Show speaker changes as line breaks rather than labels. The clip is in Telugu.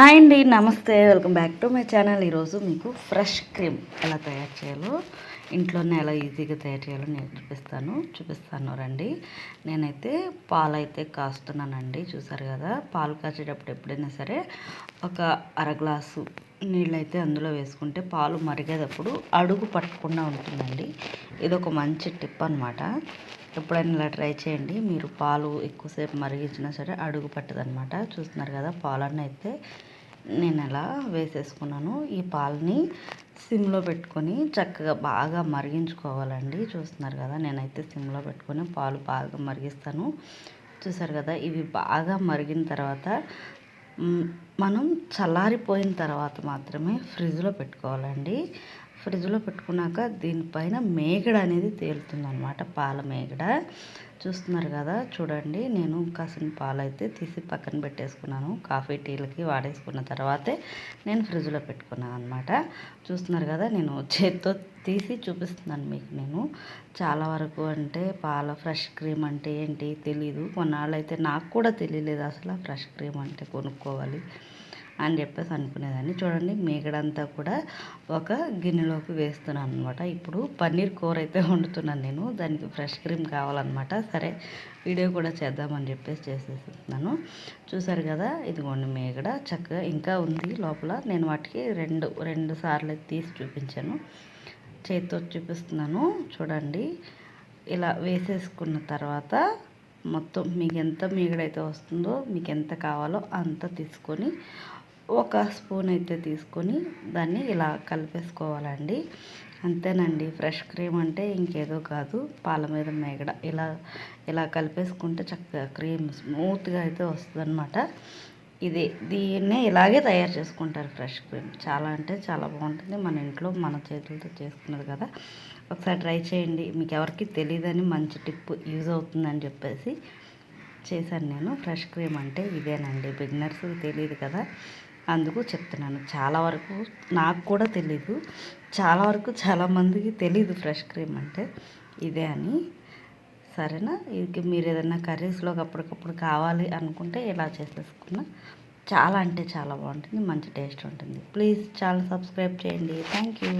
హాయ్ అండి నమస్తే. Welcome back to my channel. ఈరోజు మీకు ఫ్రెష్ క్రీమ్ ఎలా తయారు చేయాలో ఇంట్లోనే ఎలా ఈజీగా తయారు చేయాలో నేను చూపిస్తాను. చూపిస్తాను రండి. నేనైతే పాలు అయితే కాస్తున్నానండి చూసారు కదా. పాలు కాచేటప్పుడు ఎప్పుడైనా సరే ఒక అర గ్లాసు నీళ్ళైతే అందులో వేసుకుంటే పాలు మరిగేటప్పుడు అడుగు పట్టకుండా ఉంటుందండి. ఇది ఒక మంచి టిప్ అనమాట ఎప్పుడైనా ఇలా ట్రై చేయండి. మీరు పాలు ఎక్కువసేపు మరిగించినా సరే అడుగు పట్టదనమాట చూస్తున్నారు కదా పాలన్నీ అయితే నేను ఎలా వేసేసుకున్నాను. ఈ పాలని సిమ్లో పెట్టుకొని చక్కగా బాగా మరిగించుకోవాలండి. చూస్తున్నారు కదా నేనైతే సిమ్లో పెట్టుకొని పాలు బాగా మరిగిస్తాను. చూసారు కదా ఇవి బాగా మరిగిన తర్వాత మనం చల్లారిపోయిన తర్వాత మాత్రమే ఫ్రిడ్జ్లో పెట్టుకోవాలండి. ఫ్రిడ్జ్లో పెట్టుకున్నాక దీనిపైన మేగడ అనేది తేలుతుందనమాట పాల మేగడ. చూస్తున్నారు కదా చూడండి. నేను కాసిన పాలు అయితే తీసి పక్కన పెట్టేసుకున్నాను. కాఫీ టీలకి వాడేసుకున్న తర్వాతే నేను ఫ్రిడ్జ్లో పెట్టుకున్నాను అనమాట చూస్తున్నారు కదా నేను చేత్తో తీసి చూపిస్తున్నాను మీకు నేను. చాలా వరకు అంటే పాల ఫ్రెష్ క్రీమ్ అంటే ఏంటి తెలీదు. కొన్నాళ్ళు అయితే నాకు కూడా తెలియలేదు అసలు ఫ్రెష్ క్రీమ్ అంటే కొనుక్కోవాలి. అని చెప్పేసి అనుకునేదాన్ని. చూడండి మేకడంతా కూడా ఒక గిన్నెలోకి వేస్తున్నాను అనమాట ఇప్పుడు పన్నీర్ కూర అయితే వండుతున్నాను నేను. దానికి ఫ్రెష్ క్రీమ్ కావాలన్నమాట. సరే వీడియో కూడా చేద్దామని చెప్పేసి చేసేస్తున్నాను. చూసారు కదా ఇదిగోండి మేకడ. చక్కగా ఇంకా ఉంది లోపల. నేను వాటికి రెండు రెండు సార్లు తీసి చూపించాను. చేతితో చూపిస్తున్నాను. చూడండి ఇలా వేసేసుకున్న తర్వాత మొత్తం మీకు ఎంత మీగడైతే వస్తుందో మీకు ఎంత కావాలో అంత తీసుకొని ఒక స్పూన్ అయితే తీసుకొని దాన్ని ఇలా కలిపేసుకోవాలండి. అంతేనండి ఫ్రెష్ క్రీమ్ అంటే ఇంకేదో కాదు. పాల మీద మేగడ ఇలా ఇలా కలిపేసుకుంటే చక్కగా క్రీమ్ స్మూత్గా అయితే వస్తుందన్నమాట. ఇది దీన్నే ఇలాగే తయారు చేసుకుంటారు ఫ్రెష్ క్రీమ్. చాలా అంటే చాలా బాగుంటుంది మన ఇంట్లో మన చేతులతో చేసుకున్నది కదా. ఒకసారి ట్రై చేయండి. మీకు ఎవరికి తెలియదని మంచి టిప్ యూజ్ అవుతుందని చెప్పేసి చేశాను నేను. ఫ్రెష్ క్రీమ్ అంటే ఇదేనండి. బిగ్నర్స్ తెలియదు కదా. అందుకు చెప్తున్నాను. చాలా వరకు నాకు కూడా తెలీదు. చాలా వరకు చాలామందికి తెలీదు ఫ్రెష్ క్రీమ్ అంటే. ఇదే అని. సరేనా? ఇది మీరు ఏదైనా కర్రీస్లోకి అప్పటికప్పుడు కావాలి అనుకుంటే ఇలా చేసేసుకున్న. చాలా అంటే చాలా బాగుంటుంది. మంచి టేస్ట్ ఉంటుంది. ప్లీజ్ ఛానల్ సబ్స్క్రైబ్ చేయండి. Thank you.